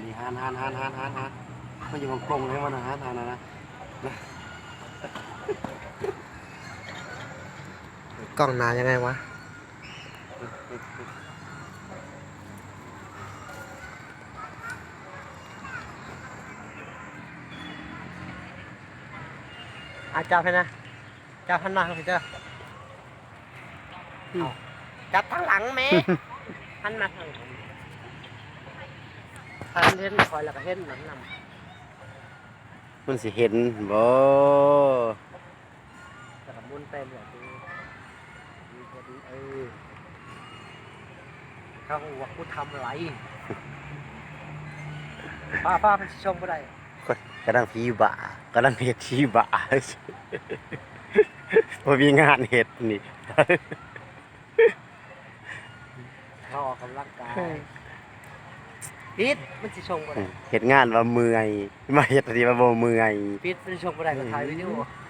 นี่หันหันหันหันหันหันมันอยู่กลงๆเลยมันนะหันหันนะนะ กล้องหนายังไงวะ อาจับให้นะจับพันมาครับพี่เจ้าเอาจับทางหลังแม่ พันมาทาง หลังพันเห็นคอยแล้วก็เห็นหลังนมันสิเห็นบ่ำแต่ก็มุนไปเรื่อยดูดีพอดีเออเขาว่ากูทำอะไรป้าป้ามันสิชมก็ได้กำลังพีบ่ากำลังเฮ็ดชีบ่าพอมีงานเฮ็ดนี่ เขาออกกำลังกาย ปิดมันสิชมก็ได้เฮ็ดงานว่าเมื่อยมาเฮ็ดทีว่าบ่เมื่อย ปิดมันสิชมก็ได้ก็ถ่ายวิดีโออ